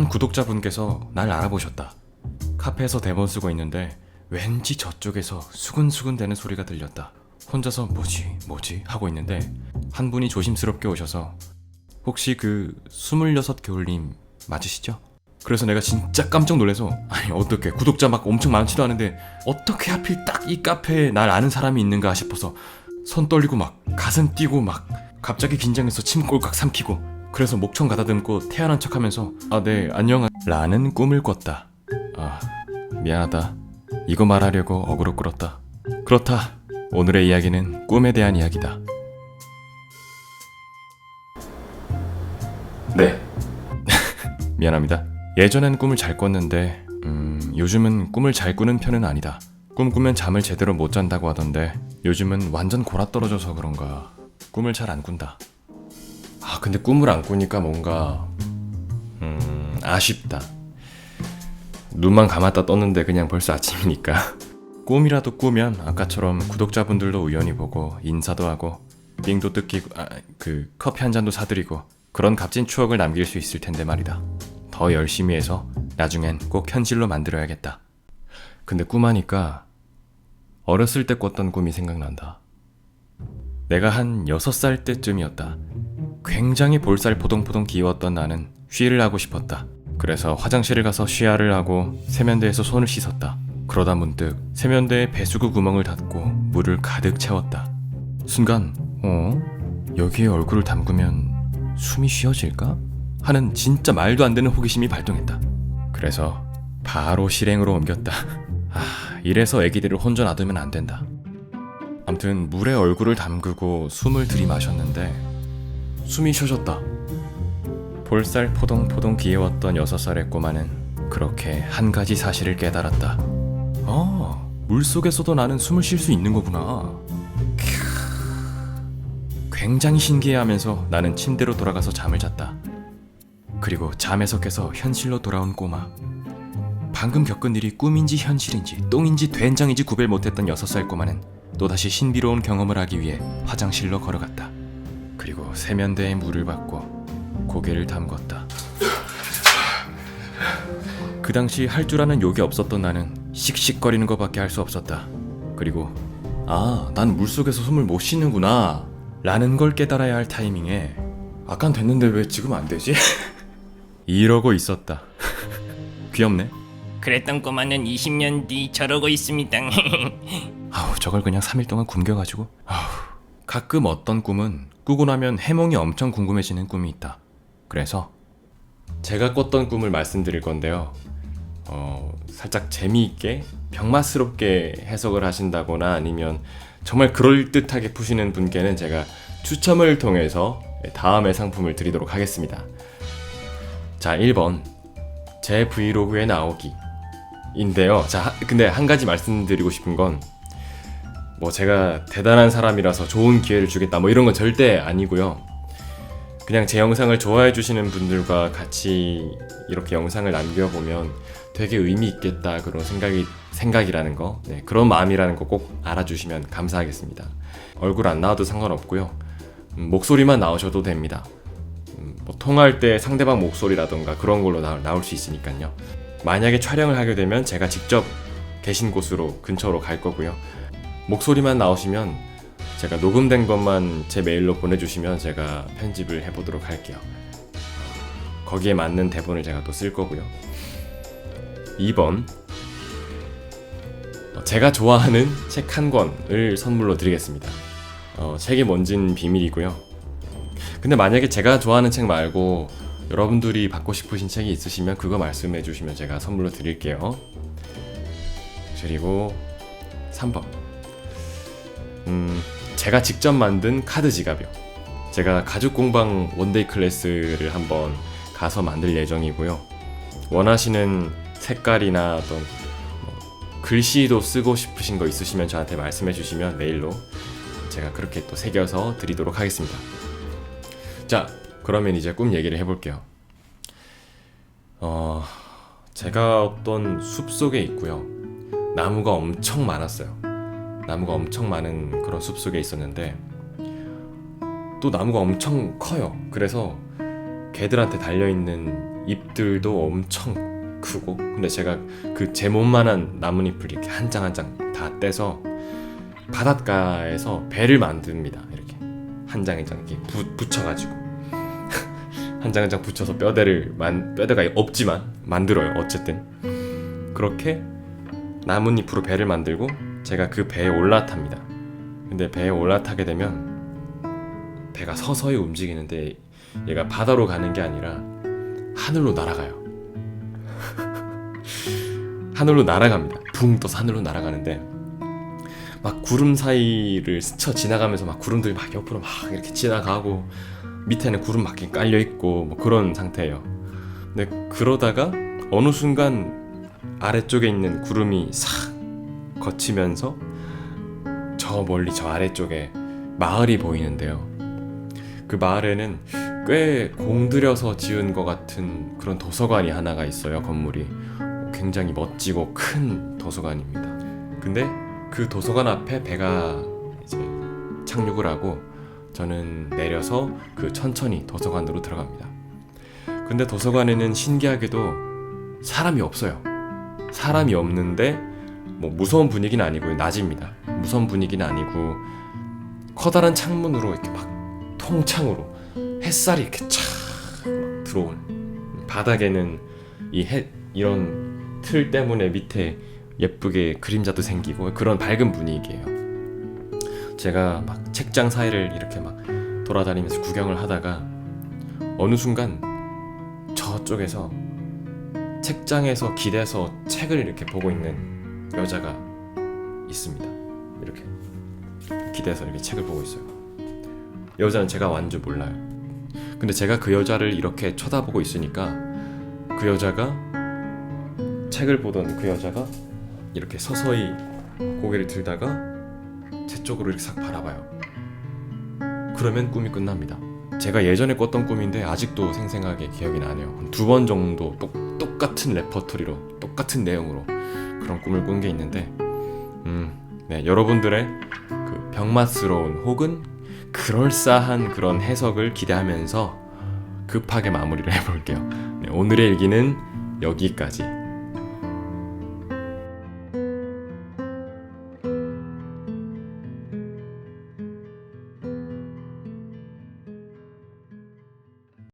한 구독자분께서 날 알아보셨다. 카페에서 대본 쓰고 있는데 왠지 저쪽에서 수근수근 대는 소리가 들렸다. 혼자서 뭐지 뭐지 하고 있는데 한 분이 조심스럽게 오셔서 혹시 그 26 겨울님 맞으시죠? 그래서 내가 진짜 깜짝 놀라서 아니 어떻게 구독자 막 엄청 많지도 않은데 어떻게 하필 딱 이 카페에 날 아는 사람이 있는가 싶어서 손 떨리고 막 가슴 뛰고 막 갑자기 긴장해서 침 꼴깍 삼키고 그래서 목청 가다듬고 태연한 척하면서 아 네 안녕 라는 꿈을 꿨다. 아 미안하다. 이거 말하려고 어그로 끌었다. 그렇다. 오늘의 이야기는 꿈에 대한 이야기다. 네. 미안합니다. 예전엔 꿈을 잘 꿨는데 음 요즘은 꿈을 잘 꾸는 편은 아니다. 꿈 꾸면 잠을 제대로 못 잔다고 하던데 요즘은 완전 골아떨어져서 그런가. 꿈을 잘 안 꾼다 아 근데 꿈을 안 꾸니까 뭔가 음 아쉽다. 눈만 감았다 떴는데 그냥 벌써 아침이니까. 꿈이라도 꾸면 아까처럼 구독자분들도 우연히 보고 인사도 하고 빙도 뜯기고 아, 그 커피 한 잔도 사드리고 그런 값진 추억을 남길 수 있을 텐데 말이다. 더 열심히 해서 나중엔 꼭 현실로 만들어야겠다. 근데 꿈하니까 어렸을 때 꿨던 꿈이 생각난다. 내가 한 6살 때쯤이었다 굉장히 볼살 포동포동 귀여웠던 나는 쉬를 하고 싶었다. 그래서 화장실을 가서 쉬야를 하고 세면대에서 손을 씻었다. 그러다 문득 세면대에 배수구 구멍을 닫고 물을 가득 채웠다. 순간, 어? 여기에 얼굴을 담그면 숨이 쉬어질까? 하는 진짜 말도 안 되는 호기심이 발동했다. 그래서 바로 실행으로 옮겼다. 아, 이래서 애기들을 혼자 놔두면 안 된다. 암튼 물에 얼굴을 담그고 숨을 들이마셨는데 숨이 쉬어졌다. 볼살 포동포동 귀여웠던 여섯 살의 꼬마는 그렇게 한 가지 사실을 깨달았다. 아, 물 속에서도 나는 숨을 쉴 수 있는 거구나. 캬. 굉장히 신기해하면서 나는 침대로 돌아가서 잠을 잤다. 그리고 잠에서 깨서 현실로 돌아온 꼬마. 방금 겪은 일이 꿈인지 현실인지 똥인지 된장인지 구별 못했던 여섯 살 꼬마는 또다시 신비로운 경험을 하기 위해 화장실로 걸어갔다. 그리고 세면대에 물을 받고 고개를 담궜다. 그 당시 할 줄 아는 욕이 없었던 나는 씩씩거리는 것밖에 할 수 없었다. 그리고 아, 난 물속에서 숨을 못 쉬는구나. 라는 걸 깨달아야 할 타이밍에 아깐 됐는데 왜 지금 안 되지? 이러고 있었다. 귀엽네. 그랬던 꼬마는 20년 뒤 저러고 있습니다. 아우 저걸 그냥 3일 동안 굶겨가지고 아우 가끔 어떤 꿈은 꾸고 나면 해몽이 엄청 궁금해지는 꿈이 있다. 그래서 제가 꿨던 꿈을 말씀드릴 건데요. 어 살짝 재미있게 병맛스럽게 해석을 하신다거나 아니면 정말 그럴듯하게 푸시는 분께는 제가 추첨을 통해서 다음의 상품을 드리도록 하겠습니다. 자 1번. 제 브이로그에 나오기 인데요. 자, 하- 근데 한 가지 말씀드리고 싶은 건 뭐 제가 대단한 사람이라서 좋은 기회를 주겠다 뭐 이런 건 절대 아니고요. 그냥 제 영상을 좋아해 주시는 분들과 같이 이렇게 영상을 남겨보면 되게 의미 있겠다 그런 생각이 생각이라는 거 네, 그런 마음이라는 거 꼭 알아주시면 감사하겠습니다. 얼굴 안 나와도 상관없고요. 음, 목소리만 나오셔도 됩니다. 음, 뭐 통화할 때 상대방 목소리라던가 그런 걸로 나, 나올 수 있으니까요. 만약에 촬영을 하게 되면 제가 직접 계신 곳으로 근처로 갈 거고요. 목소리만 나오시면 제가 녹음된 것만 제 메일로 보내주시면 제가 편집을 해보도록 할게요. 거기에 맞는 대본을 제가 또 쓸 거고요. 2번 어, 제가 좋아하는 책 한 권을 선물로 드리겠습니다. 어, 책이 뭔진 비밀이고요. 근데 만약에 제가 좋아하는 책 말고 여러분들이 받고 싶으신 책이 있으시면 그거 말씀해 주시면 제가 선물로 드릴게요. 그리고 3번. 음, 제가 직접 만든 카드 지갑이요. 제가 가죽 공방 원데이 클래스를 한번 가서 만들 예정이고요. 원하시는 색깔이나 어떤 뭐 글씨도 쓰고 싶으신 거 있으시면 저한테 말씀해 주시면 메일로 제가 그렇게 또 새겨서 드리도록 하겠습니다. 자, 그러면 이제 꿈 얘기를 해볼게요. 어, 제가 어떤 숲 속에 있고요. 나무가 엄청 많았어요. 나무가 엄청 많은 그런 숲 속에 있었는데 또 나무가 엄청 커요. 그래서 개들한테 달려 있는 잎들도 엄청 크고 근데 제가 그 제 몸만한 나뭇잎을 이렇게 한 장 한 장 다 떼서 바닷가에서 배를 만듭니다. 이렇게 한 장 한 장 이렇게 부, 붙여가지고 한 장 한 장 붙여서 뼈대를 만 뼈대가 없지만 만들어요. 어쨌든 그렇게 나뭇잎으로 배를 만들고 제가 그 배에 올라탑니다. 근데 배에 올라타게 되면 배가 서서히 움직이는데 얘가 바다로 가는 게 아니라 하늘로 날아가요. 하늘로 날아갑니다. 붕 떠서 하늘로 날아가는데 막 구름 사이를 스쳐 지나가면서 막 구름들이 막 옆으로 막 이렇게 지나가고 밑에는 구름 막 깔려 있고 뭐 그런 상태예요. 근데 그러다가 어느 순간 아래쪽에 있는 구름이 싹 거치면서 저 멀리 저 아래쪽에 마을이 보이는데요. 그 마을에는 꽤 공들여서 지은 것 같은 그런 도서관이 하나가 있어요. 건물이 굉장히 멋지고 큰 도서관입니다. 근데 그 도서관 앞에 배가 이제 착륙을 하고 저는 내려서 그 천천히 도서관으로 들어갑니다. 근데 도서관에는 신기하게도 사람이 없어요. 사람이 없는데 뭐 무서운 분위기는 아니고요. 낮입니다. 무서운 분위기는 아니고 커다란 창문으로 이렇게 막 통창으로 햇살이 이렇게 촥 들어오는 바닥에는 이 해 이런 틀 때문에 밑에 예쁘게 그림자도 생기고 그런 밝은 분위기예요. 제가 막 책장 사이를 이렇게 막 돌아다니면서 구경을 하다가 어느 순간 저쪽에서 책장에서 기대서 책을 이렇게 보고 있는 여자가 있습니다. 이렇게 기대서 이렇게 책을 보고 있어요. 여자는 제가 완전 몰라요. 근데 제가 그 여자를 이렇게 쳐다보고 있으니까 그 여자가 책을 보던 그 여자가 이렇게 서서히 고개를 들다가 제 쪽으로 이렇게 싹 바라봐요. 그러면 꿈이 끝납니다. 제가 예전에 꿨던 꿈인데 아직도 생생하게 기억이 나네요. 두 번 정도 똑, 똑같은 레퍼토리로 똑같은 내용으로 그런 꿈을 꾼 게 있는데, 음, 네 여러분들의 그 병맛스러운 혹은 그럴싸한 그런 해석을 기대하면서 급하게 마무리를 해볼게요. 네, 오늘의 일기는 여기까지.